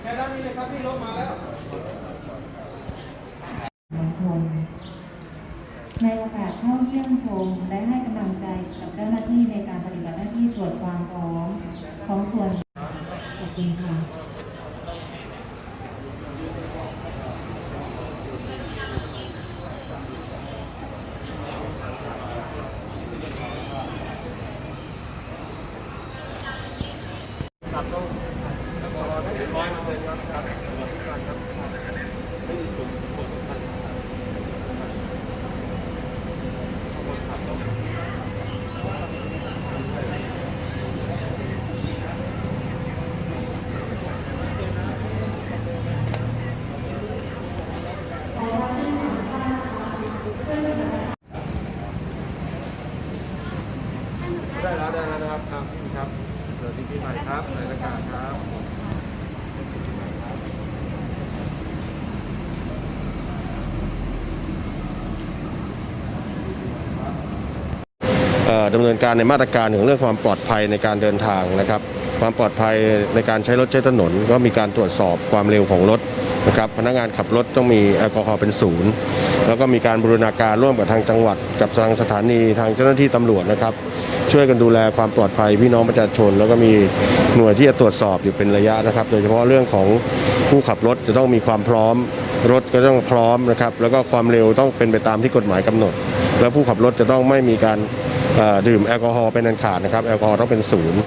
แค่ด้านนี้เลยครับพี่รถมาแล้วมวลชนในโอกาสเข้าเยี่ยมชมและให้กำลังใจกับเจ้าหน้าที่ในการปฏิบัติหน้าที่ตรวจความพร้อมของส่วนขอบคุณค่ะ ครับต้องต้องรอให้ร้อยเปอร์เซ็นต์ครับครับครับไม่มีสุ่มสุ่มกันคนขับรถได้แล้วได้แล้วนะครับครับ ครับสวัสดีปีใหม่ครับในรายการครับดำเนินการในมาตรการถึงเรื่องความปลอดภัยในการเดินทางนะครับ ความปลอดภัยในการใช้รถใช้ถนน ก็มีการตรวจสอบความเร็วของรถนะครับพนักงานขับรถต้องมีแอลกอฮอล์เป็นศูนย์แล้วก็มีการบูรณาการร่วมกับทางจังหวัด กับทางสถานีทางเจ้าหน้าที่ตำรวจนะครับ ช่วยกันดูแลความปลอดภัยพี่น้องประชาชน แล้วก็มีหน่วยที่จะตรวจสอบอยู่เป็นระยะนะครับ โดยเฉพาะเรื่องของผู้ขับรถจะต้องมีความพร้อม รถก็ต้องพร้อมนะครับแล้วก็ความเร็วต้องเป็นไปตามที่กฎหมายกำหนด แล้วผู้ขับรถจะต้องไม่มีการดื่มแอลกอฮอล์เป็นอันขาดนะครับแอลกอฮอล์ต้องเป็นศูนย์